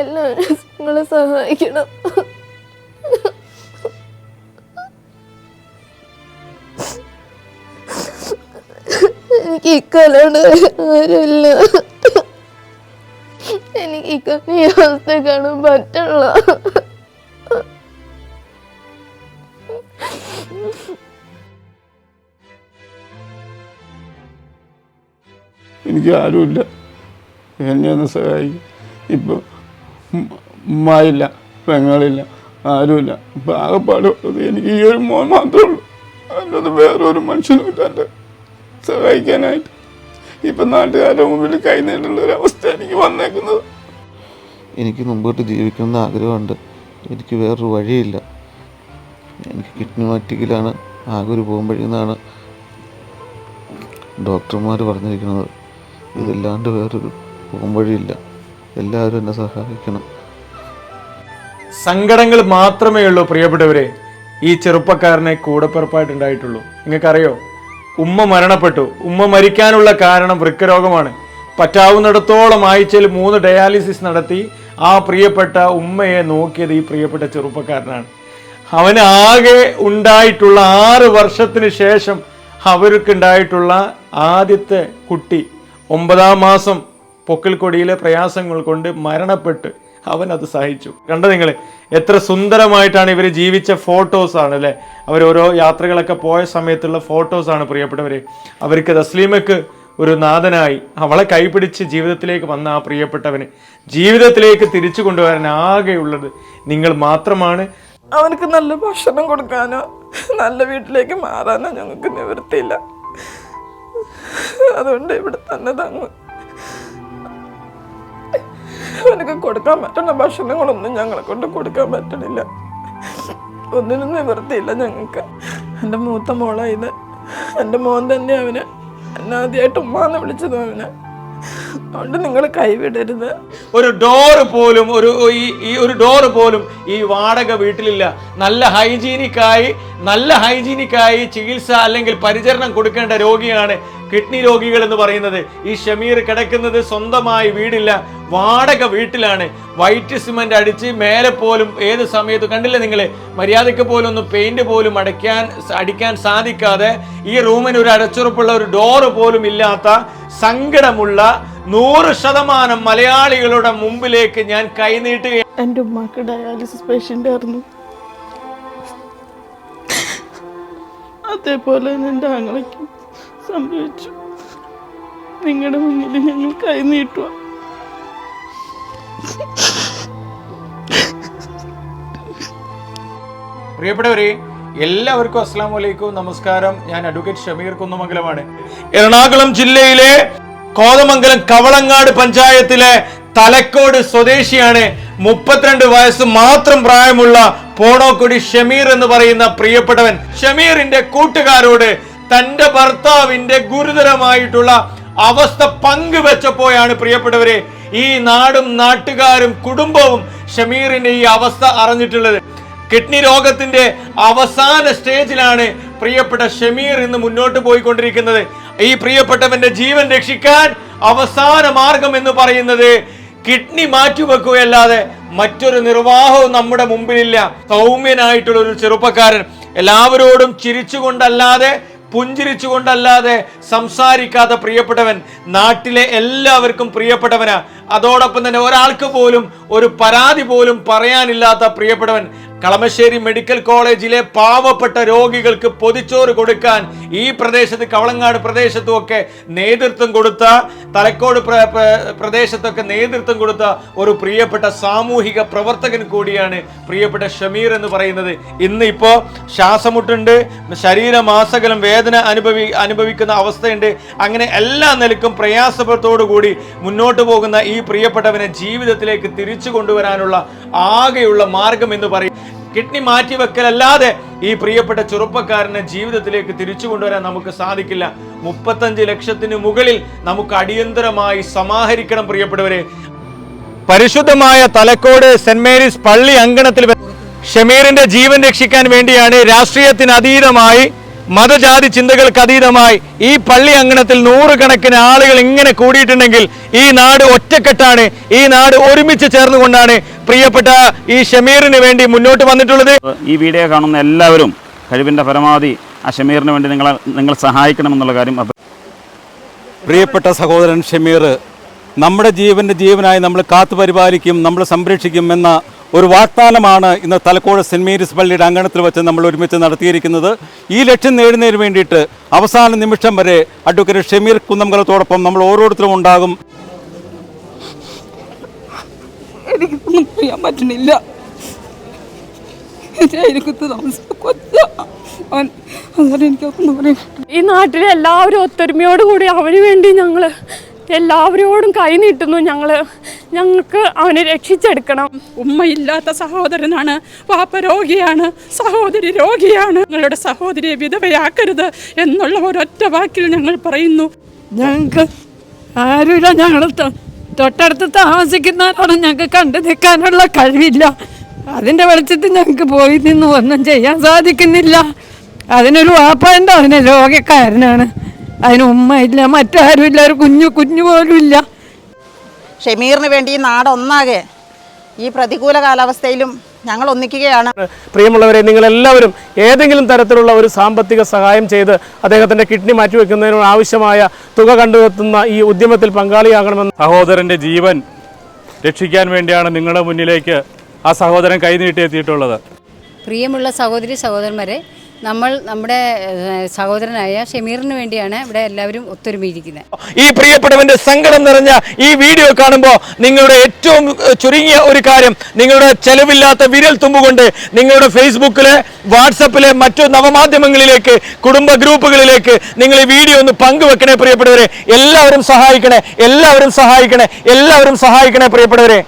എല്ലാവരും നിങ്ങളെ സഹായിക്കണം. എനിക്ക് ഇക്കാലോട് ആരുമില്ല. എനിക്ക് ഇക്കാലം ഈ അവസ്ഥ കാണാൻ പറ്റുള്ള എനിക്ക് ആരുമില്ല. എന്നെ ഒന്ന് സഹായിക്കും. ഇപ്പം ഉമ്മായില്ല പെങ്ങളില്ല ആരുമില്ല. ഇപ്പം ആകെപ്പാട് എനിക്ക് ഈ ഒരു മോൻ മാത്രമേ ഉള്ളൂ. അല്ലാതെ വേറൊരു മനുഷ്യനും ഇല്ലാണ്ട് സഹായിക്കാനായിട്ട്. ഇപ്പം നാട്ടുകാരുടെ മുമ്പിൽ കൈ ഒരു അവസ്ഥ എനിക്ക് വന്നേക്കുന്നത്. എനിക്ക് മുമ്പോട്ട് ജീവിക്കണമെന്ന് ആഗ്രഹമുണ്ട്. എനിക്ക് വേറൊരു വഴിയില്ല. എനിക്ക് കിഡ്നി മാറ്റിക്കലാണ്. ആകെ ഒരു പോകുമ്പോഴെന്നാണ് ഡോക്ടർമാർ പറഞ്ഞിരിക്കുന്നത്. ഇതല്ലാണ്ട് വേറൊരു പോകുമ്പഴിയില്ല എല്ലാവരും എന്നെ സഹായിക്കണം. സങ്കടങ്ങൾ മാത്രമേ ഉള്ളൂ പ്രിയപ്പെട്ടവരെ. ഈ ചെറുപ്പക്കാരനെ കൂടപ്പിറപ്പായിട്ടുണ്ടായിട്ടുള്ളൂ. നിങ്ങൾക്കറിയോ? ഉമ്മ മരണപ്പെട്ടു. ഉമ്മ മരിക്കാനുള്ള കാരണം വൃക്കരോഗമാണ്. പറ്റാവുന്നിടത്തോളം ആഴ്ചയിൽ മൂന്ന് ഡയാലിസിസ് നടത്തി ആ പ്രിയപ്പെട്ട ഉമ്മയെ നോക്കിയത് ഈ പ്രിയപ്പെട്ട ചെറുപ്പക്കാരനാണ്. അവന് ആകെ ഉണ്ടായിട്ടുള്ള ആറ് വർഷത്തിന് ശേഷം അവർക്കുണ്ടായിട്ടുള്ള ആദ്യത്തെ കുട്ടി ഒമ്പതാം മാസം പൊക്കിൾക്കൊടിയിലെ പ്രയാസങ്ങൾ കൊണ്ട് മരണപ്പെട്ട് അവൻ അത് സഹിച്ചു. കണ്ടോ നിങ്ങൾ എത്ര സുന്ദരമായിട്ടാണ് ഇവർ ജീവിച്ച ഫോട്ടോസ് ആണ് അല്ലേ? അവർ ഓരോ യാത്രകളൊക്കെ പോയ സമയത്തുള്ള ഫോട്ടോസ് ആണ് പ്രിയപ്പെട്ടവരെ. അവർക്ക് തസ്ലീമക്ക് ഒരു നാഥനായി അവളെ കൈപിടിച്ച് ജീവിതത്തിലേക്ക് വന്ന ആ പ്രിയപ്പെട്ടവന് ജീവിതത്തിലേക്ക് തിരിച്ചു കൊണ്ടുവരാൻ ആകെയുള്ളത് നിങ്ങൾ മാത്രമാണ്. അവനക്ക് നല്ല ഭക്ഷണം കൊടുക്കാനോ നല്ല വീട്ടിലേക്ക് മാറാനോ ഞങ്ങൾക്ക് നിവൃത്തിയില്ല. അതുകൊണ്ട് ഇവിടെ തന്നെ തങ്ങും അവനക്ക് കൊടുക്കാൻ പറ്റുന്ന ഭക്ഷണങ്ങളൊന്നും ഞങ്ങളെ കൊണ്ട് കൊടുക്കാൻ പറ്റണില്ല. ഒന്നിനും നിവൃത്തിയില്ല ഞങ്ങൾക്ക്. എന്റെ മൂത്ത മോളായത് എന്റെ മോൻ തന്നെ അവന്. എന്നെ ആദ്യമായിട്ട് ഉമ്മാന്ന് വിളിച്ചത് അവന്. അതുകൊണ്ട് നിങ്ങൾ കൈവിടരുത്. ഒരു ഡോർ പോലും ഒരു ഈ ഒരു ഡോർ പോലും ഈ വാടക വീട്ടിലില്ല. നല്ല ഹൈജീനിക്കായി നല്ല ഹൈജീനിക്കായി ചികിത്സ അല്ലെങ്കിൽ പരിചരണം കൊടുക്കേണ്ട രോഗിയാണ് കിഡ്നി രോഗികൾ എന്ന് പറയുന്നത്. ഈ ഷമീർ കിടക്കുന്നത് സ്വന്തമായി വീടില്ല വാടക വീട്ടിലാണ്. വൈറ്റ് സിമെന്റ് അടിച്ച് മേലെ പോലും ഏത് സമയത്തും കണ്ടില്ല നിങ്ങൾ മര്യാദയ്ക്ക് പോലും ഒന്ന് പെയിന്റ് പോലും അടയ്ക്കാൻ അടിക്കാൻ സാധിക്കാതെ ഈ റൂമിന് ഒരു അടച്ചുറപ്പുള്ള ഒരു ഡോറ് പോലും ഇല്ലാത്ത സങ്കടമുള്ള നൂറ് ശതമാനം മലയാളികളുടെ മുമ്പിലേക്ക് ഞാൻ കൈനീട്ടുകയാണ് എന്റെ ഉമ്മാക്ക് ഡയാലിസിസ് പേഷ്യന്റ് ആയിരുന്നു. അതേപോലെ എന്റെ ആങ്ങളയ്ക്ക് സംഭവിച്ചു. നിങ്ങളുടെ മുന്നിൽ ഞങ്ങൾ കൈനീട്ടുക പ്രിയപ്പെട്ടവരെ എല്ലാവർക്കും അസ്സാം വലൈക്കും നമസ്കാരം. ഞാൻ അഡ്വക്കേറ്റ് ഷമീർ കുന്നമംഗലമാണ്. എറണാകുളം ജില്ലയിലെ കോതമംഗലം കവളങ്ങാട് പഞ്ചായത്തിലെ തലക്കോട് സ്വദേശിയാണ് മുപ്പത്തിരണ്ട് വയസ്സ് മാത്രം പ്രായമുള്ള പോണോക്കുടി ഷമീർ എന്ന് പറയുന്ന പ്രിയപ്പെട്ടവൻ. ഷമീറിന്റെ കൂട്ടുകാരോട് തന്റെ ഭർത്താവിന്റെ ഗുരുതരമായിട്ടുള്ള അവസ്ഥ പങ്കുവെച്ചപ്പോഴാണ് പ്രിയപ്പെട്ടവരെ ഈ നാടും നാട്ടുകാരും കുടുംബവും ഷമീറിന്റെ ഈ അവസ്ഥ അറിഞ്ഞിട്ടുള്ളത്. കിഡ്നി രോഗത്തിന്റെ അവസാന സ്റ്റേജിലാണ് പ്രിയപ്പെട്ട ഷമീർ ഇന്ന് മുന്നോട്ട് പോയിക്കൊണ്ടിരിക്കുന്നത്. ഈ പ്രിയപ്പെട്ടവന്റെ ജീവൻ രക്ഷിക്കാൻ അവസാന മാർഗം എന്ന് പറയുന്നത് കിഡ്നി മാറ്റിവെക്കുകയല്ലാതെ മറ്റൊരു നിർവാഹവും നമ്മുടെ മുമ്പിലില്ല. സൗമ്യനായിട്ടുള്ള ഒരു ചെറുപ്പക്കാരൻ. എല്ലാവരോടും ചിരിച്ചുകൊണ്ടല്ലാതെ പുഞ്ചിരിച്ചുകൊണ്ടല്ലാതെ സംസാരിക്കാത്ത പ്രിയപ്പെട്ടവൻ നാട്ടിലെ എല്ലാവർക്കും പ്രിയപ്പെട്ടവനാ. അതോടൊപ്പം തന്നെ ഒരാൾക്ക് പോലും ഒരു പരാതി പോലും പറയാനില്ലാത്ത പ്രിയപ്പെട്ടവൻ കളമശ്ശേരി മെഡിക്കൽ കോളേജിലെ പാവപ്പെട്ട രോഗികൾക്ക് പൊതിച്ചോറ് കൊടുക്കാൻ ഈ പ്രദേശത്ത് കവളങ്ങാട് പ്രദേശത്തും ഒക്കെ നേതൃത്വം കൊടുത്ത തലക്കോട് പ്ര- പ്ര- പ്രദേശത്തൊക്കെ നേതൃത്വം കൊടുത്ത ഒരു പ്രിയപ്പെട്ട സാമൂഹിക പ്രവർത്തകൻ കൂടിയാണ് പ്രിയപ്പെട്ട ഷമീർ എന്ന് പറയുന്നത്. ഇന്ന് ഇപ്പോൾ ശ്വാസമുട്ടുണ്ട് ശരീരമാസകലം വേദന അനുഭവി അനുഭവിക്കുന്ന അവസ്ഥയുണ്ട്. അങ്ങനെ എല്ലാ നിലക്കും പ്രയാസത്തോടു കൂടി മുന്നോട്ട് പോകുന്ന ഈ പ്രിയപ്പെട്ടവനെ ജീവിതത്തിലേക്ക് തിരിച്ചു കൊണ്ടുവരാനുള്ള ആകെയുള്ള മാർഗം എന്ന് പറയും. കിഡ്നി മാറ്റിവെക്കലല്ലാതെ ഈ പ്രിയപ്പെട്ട ചെറുപ്പക്കാരനെ ജീവിതത്തിലേക്ക് തിരിച്ചു കൊണ്ടുവരാൻ നമുക്ക് സാധിക്കില്ല. മുപ്പത്തഞ്ച് ലക്ഷത്തിന് മുകളിൽ നമുക്ക് അടിയന്തരമായി സമാഹരിക്കണം പ്രിയപ്പെട്ടവരെ. പരിശുദ്ധമായ തലക്കോട് സെന്റ് മേരീസ് പള്ളി അങ്കണത്തിൽ ഷമീറിന്റെ ജീവൻ രക്ഷിക്കാൻ വേണ്ടിയാണ് രാഷ്ട്രീയത്തിന് അതീതമായി മതജാതി ചിന്തകൾക്ക് അതീതമായി ഈ പള്ളി അങ്കണത്തിൽ നൂറുകണക്കിന് ആളുകൾ ഇങ്ങനെ കൂടിയിട്ടുണ്ടെങ്കിൽ ഈ നാട് ഒറ്റക്കെട്ടാണ് ഈ നാട് ഒരുമിച്ച് ചേർന്നുകൊണ്ടാണ് പ്രിയപ്പെട്ട ഈ ഷമീറിന് വേണ്ടി മുന്നോട്ട് വന്നിട്ടുള്ളത്. ഈ വീഡിയോ കാണുന്ന എല്ലാവരും കഴിവിന്റെ പരമാവധി ആ ഷമീറിന് വേണ്ടി നിങ്ങളെ നിങ്ങൾ സഹായിക്കണമെന്നുള്ള കാര്യം പ്രിയപ്പെട്ട സഹോദരൻ ഷമീർ നമ്മുടെ ജീവന്റെ ജീവനായി നമ്മൾ കാത്തു പരിപാലിക്കും നമ്മൾ സംരക്ഷിക്കും എന്ന ഒരു വാഗ്ദാനമാണ് ഇന്ന് തലക്കോട് സെന്റ് മേരീസ് പള്ളിയുടെ അങ്കണത്തിൽ വെച്ച് നമ്മൾ ഒരുമിച്ച് നടത്തിയിരിക്കുന്നത്. ഈ ലക്ഷ്യം നേടുന്നതിന് വേണ്ടിയിട്ട് അവസാന നിമിഷം വരെ അഡ്വക്കേറ്റ് ഷമീർ കുന്നംകലത്തോടൊപ്പം നമ്മൾ ഓരോരുത്തരും ഉണ്ടാകും. എനിക്കൊന്നും ചെയ്യാൻ പറ്റണില്ല ഈ നാട്ടിലെ എല്ലാവരും ഒത്തൊരുമയോടുകൂടി അവന് വേണ്ടി ഞങ്ങൾ എല്ലാവരോടും കൈ നീട്ടുന്നു ഞങ്ങൾ ഞങ്ങൾക്ക് അവനെ രക്ഷിച്ചെടുക്കണം. ഉമ്മയില്ലാത്ത സഹോദരനാണ്. വാപ്പ രോഗിയാണ് സഹോദരി രോഗിയാണ്. ഞങ്ങളുടെ സഹോദരിയെ വിധവയാക്കരുത് എന്നുള്ള ഒരൊറ്റ വാക്കിൽ ഞങ്ങൾ പറയുന്നു. ഞങ്ങൾക്ക് ആരുമില്ല. ഞങ്ങൾ തൊട്ടടുത്ത് താമസിക്കുന്നവരാണ് ഞങ്ങൾക്ക് കണ്ടു നിൽക്കാനുള്ള കഴിവില്ല. അതിന്റെ വെളിച്ചത്തിൽ ഞങ്ങൾക്ക് പോയി നിന്ന് ഒന്നും ചെയ്യാൻ സാധിക്കുന്നില്ല. അതിനൊരു വാപ്പ വാപ്പയുണ്ട്. അതിന് രോഗക്കാരനാണ്. അതിന് ഉമ്മയില്ല മറ്റാരുമില്ല ഒരു കുഞ്ഞു കുഞ്ഞു പോലും ഇല്ല. ഷമീറിന് വേണ്ടി ഈ നാട് ഒന്നാകെ ഈ പ്രതികൂല കാലാവസ്ഥയിലും ഞങ്ങൾ ഒന്നിക്കുകയാണ്. പ്രിയമുള്ളവരെ നിങ്ങൾ എല്ലാവരും ഏതെങ്കിലും തരത്തിലുള്ള ഒരു സാമ്പത്തിക സഹായം ചെയ്ത് അദ്ദേഹത്തിന്റെ കിഡ്നി മാറ്റിവെക്കുന്നതിന് ആവശ്യമായ തുക കണ്ടെത്തുന്ന ഈ ഉദ്യമത്തിൽ പങ്കാളിയാകണമെന്ന് സഹോദരന്റെ ജീവൻ രക്ഷിക്കാൻ വേണ്ടിയാണ് നിങ്ങളുടെ മുന്നിലേക്ക് ആ സഹോദരൻ കൈനീട്ടിയെത്തിയിട്ടുള്ളത്. പ്രിയമുള്ള സഹോദരി സഹോദരന്മാരെ നമ്മൾ നമ്മുടെ സഹോദരനായ ഷമീറിന് വേണ്ടിയാണ് ഇവിടെ എല്ലാവരും ഒത്തൊരുമിയിരിക്കുന്നത്. ഈ പ്രിയപ്പെട്ടവന്റെ സങ്കടം നിറഞ്ഞ ഈ വീഡിയോ കാണുമ്പോൾ നിങ്ങളുടെ ഏറ്റവും ചുരുങ്ങിയ ഒരു കാര്യം നിങ്ങളുടെ ചെലവില്ലാത്ത വിരൽ തുമ്പുകൊണ്ട് നിങ്ങളുടെ ഫേസ്ബുക്കിലെ വാട്സപ്പിലെ മറ്റു നവമാധ്യമങ്ങളിലേക്ക് കുടുംബ ഗ്രൂപ്പുകളിലേക്ക് നിങ്ങൾ ഈ വീഡിയോ ഒന്ന് പങ്കുവെക്കണേ പ്രിയപ്പെട്ടവരെ. എല്ലാവരും സഹായിക്കണേ എല്ലാവരും സഹായിക്കണേ എല്ലാവരും സഹായിക്കണേ പ്രിയപ്പെട്ടവരെ.